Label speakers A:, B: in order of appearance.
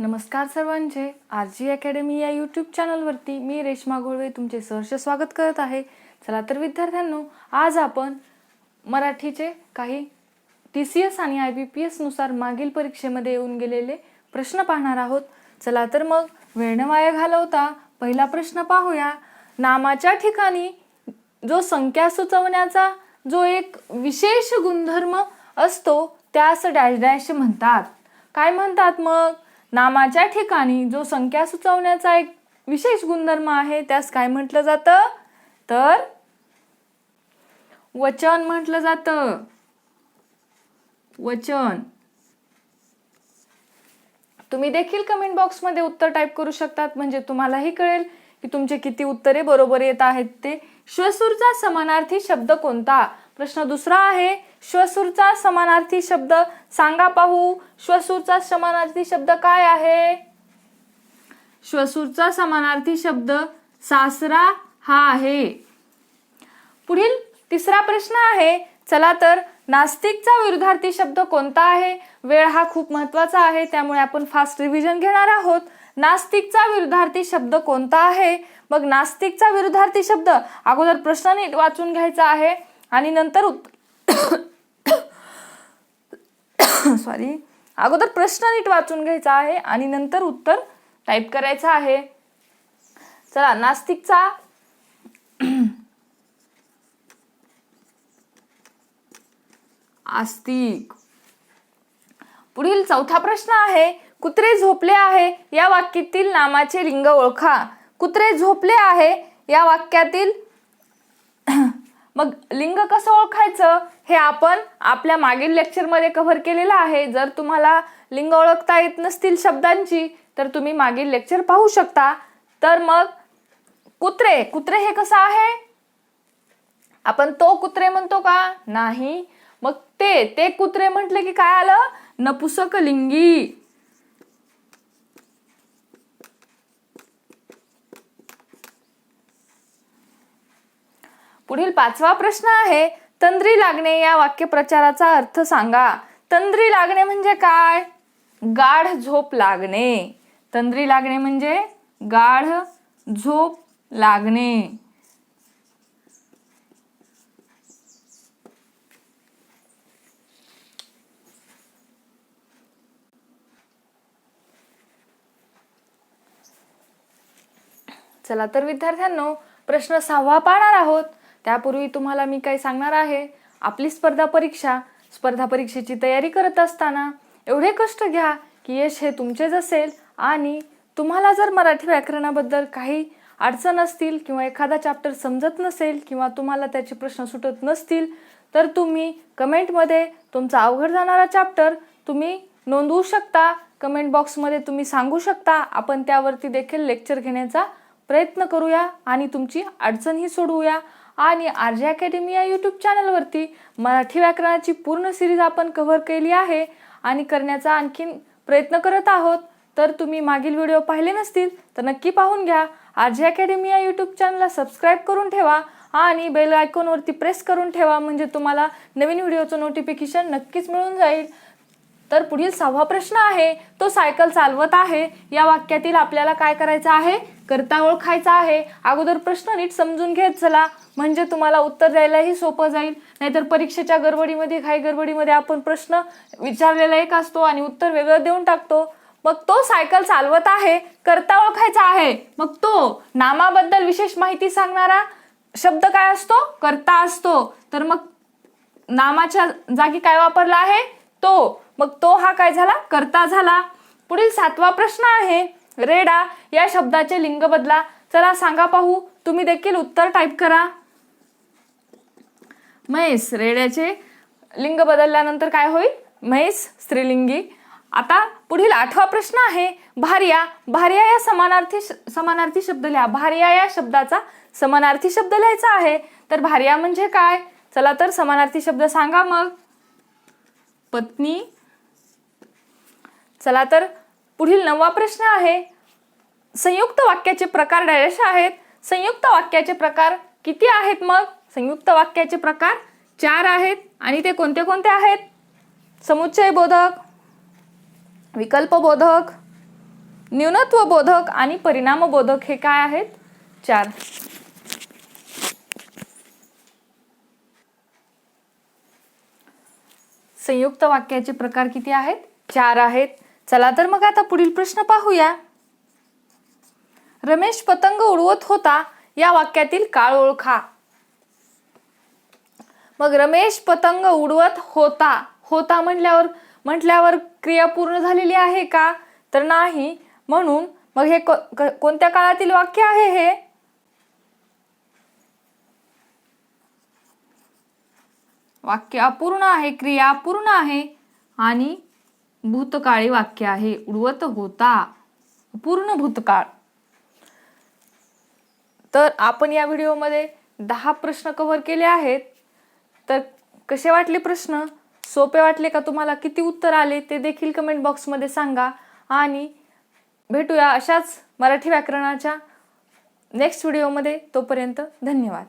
A: नमस्कार सर्वांचे. R G academy या यूट्यूब चॅनलवरती मी रेश्मा घोळवे तुमचे सहर्ष स्वागत करत आहे. चला तर विद्यार्थ्यांनो आज आपण मराठीचे काही टी सी एस आणि आय बी पी एसनुसार मागील परीक्षेमध्ये येऊन गेलेले प्रश्न पाहणार आहोत. चला तर मग वेळ वाया घालवता पहिला प्रश्न पाहूया. नामाच्या ठिकाणी जो संख्या सुचवण्याचा जो एक विशेष गुणधर्म असतो त्यास डॅश डॅश म्हणतात. काय म्हणतात मग? नामाच्या ठिकाणी जो संख्या सुचवण्याचा एक विशेष गुणधर्म आहे त्यास काय म्हटलं जातं? तर वचन म्हटलं जातं. वचन. तुम्ही देखील कमेंट बॉक्समध्ये उत्तर टाईप करू शकतात. म्हणजे तुम्हालाही कळेल की तुमचे किती उत्तरे बरोबर येत आहेत ते. श्वसूरचा समानार्थी शब्द कोणता? प्रश्न दुसरा आहे श्वसूरचा समानार्थी शब्द सांगा पाहू. श्वसूरचा समानार्थी शब्द काय आहे? श्वसूरचा समानार्थी शब्द सासरा हा आहे. पुढील तिसरा प्रश्न आहे. चला तर नास्तिकचा विरुद्धार्थी शब्द कोणता आहे? वेळ हा खूप महत्त्वाचा आहे त्यामुळे आपण फास्ट रिव्हिजन घेणार आहोत. नास्तिकचा विरुद्धार्थी शब्द कोणता आहे? मग नास्तिकचा विरुद्धार्थी शब्द अगोदर प्रश्न नीट वाचून घ्यायचा आहे आणि नंतर उत् सॉरी अगोदर प्रश्न नीट वाचून घ्यायचा आहे आणि नंतर उत्तर टाईप करायचं आहे. चला नास्तिकचा आस्तिक. पुढील चौथा प्रश्न आहे कुत्रे झोपले आहे या वाक्यातील नामाचे लिंग ओळखा. कुत्रे झोपले आहे या वाक्यातील मग लिंग कसं ओळखायचं? हे आपण आपल्या मागील लेक्चरमध्ये कव्हर केलेलं आहे. जर तुम्हाला लिंग ओळखता येत नसतील शब्दांची तर तुम्ही मागील लेक्चर पाहू शकता. तर मग कुत्रे कुत्रे हे कसं आहे? आपण तो कुत्रे म्हणतो का? नाही. मग ते ते कुत्रे म्हटले की काय आलं? नपुसक पुढील पाचवा प्रश्न आहे तंद्री लागणे या वाक्यप्रचाराचा अर्थ सांगा. तंद्री लागणे म्हणजे काय? गाढ झोप लागणे. तंद्री लागणे म्हणजे गाढ झोप लागणे. चला तर विद्यार्थ्यांनो प्रश्न सहावा पाहणार आहोत. त्यापूर्वी तुम्हाला मी काही सांगणार आहे? आपली स्पर्धा परीक्षा स्पर्धा परीक्षेची तयारी करत असताना एवढे कष्ट घ्या की यश हे तुमचेच असेल आणि तुम्हाला जर मराठी व्याकरणाबद्दल काही अडचण असतील किंवा एखादा चॅप्टर समजत नसेल किंवा तुम्हाला त्याचे प्रश्न सुटत नसतील तर तुम्ही कमेंटमध्ये तुमचा अवघड जाणारा चॅप्टर तुम्ही नोंदवू शकता. कमेंट बॉक्समध्ये तुम्ही सांगू शकता. आपण त्यावरती देखील लेक्चर घेण्याचा प्रयत्न करूया आणि तुमची अडचणही सोडवूया. आणि आर जे अकॅडमी या यूट्यूब चॅनलवरती मराठी व्याकरणाची पूर्ण सिरीज आपण कव्हर केली आहे. आणि करण्याचा आणखीन प्रयत्न करत आहोत. तर तुम्ही मागील व्हिडिओ पाहिले नसतील तर नक्की पाहून घ्या. आर जे अकॅडमी या यूट्यूब चॅनलला सबस्क्राईब करून ठेवा आणि बेल आयकॉनवरती प्रेस करून ठेवा म्हणजे तुम्हाला नवीन व्हिडिओचं नोटिफिकेशन नक्कीच मिळून जाईल. तर पुढील सहावा प्रश्न आहे तो सायकल चालवत आहे. या वाक्यातील आपल्याला काय करायचं आहे? करता ओळखायचा आहे. अगोदर प्रश्न नीट समजून घेत चला. म्हणजे तुम्हाला उत्तर द्यायलाही सोपं जाईल. नाहीतर परीक्षेच्या गडबडीमध्ये घाई गडबडीमध्ये आपण प्रश्न विचारलेला एक असतो आणि उत्तर वेगळं देऊन टाकतो. मग तो सायकल चालवत आहे करता ओळखायचा आहे. मग तो नामाबद्दल विशेष माहिती सांगणारा शब्द काय असतो? करता असतो. तर मग नामाच्या जागी काय वापरला आहे? तो मग तो हा काय झाला? करता झाला. पुढील सातवा प्रश्न आहे. रेडा या शब्दाचे लिंग बदला. चला सांगा पाहू. तुम्ही देखील उत्तर टाईप करा. म्हैस रेड्याचे लिंग बदलल्यानंतर काय होईल? म्हैस स्त्रीलिंगी. आता पुढील आठवा प्रश्न आहे. भार्या भार्या या समानार्थी समानार्थी शब्द लिहा. भार्या या शब्दाचा समानार्थी शब्द लिहायचा आहे. तर भार्या म्हणजे काय? चला तर समानार्थी शब्द सांगा मग. पत्नी चला तर पुढील नववा प्रश्न आहे. संयुक्त वाक्याचे प्रकार डॅश आहेत. संयुक्त वाक्याचे प्रकार किती आहेत मग? संयुक्त वाक्याचे प्रकार चार आहेत आणि ते कोणते कोणते आहेत? समुच्चय बोधक विकल्प बोधक न्यूनत्व बोधक आणि परिणाम बोधक हे काय आहेत? चार. संयुक्त वाक्याचे प्रकार किती आहेत? चार आहेत. चला तर मग आता पुढील प्रश्न पाहूया. रमेश पतंग उडवत होता या वाक्यातील काळ ओळखा. मग रमेश पतंग उडवत होता होता म्हटल्यावर म्हटल्यावर क्रिया पूर्ण झालेली आहे का? तर नाही म्हणून मग हे कोणत्या काळातील वाक्य आहे हे? वाक्य अपूर्ण आहे क्रिया अपूर्ण आहे आणि भूतकाळी वाक्य आहे उडवत होता पूर्ण भूतकाळ. तर आपण या व्हिडिओमध्ये दहा प्रश्न कव्हर केले आहेत. तर कसे वाटले प्रश्न? सोपे वाटले का तुम्हाला? किती उत्तर आले ते देखील कमेंट बॉक्समध्ये सांगा. आणि भेटूया अशाच मराठी व्याकरणाच्या नेक्स्ट व्हिडिओमध्ये तोपर्यंत धन्यवाद.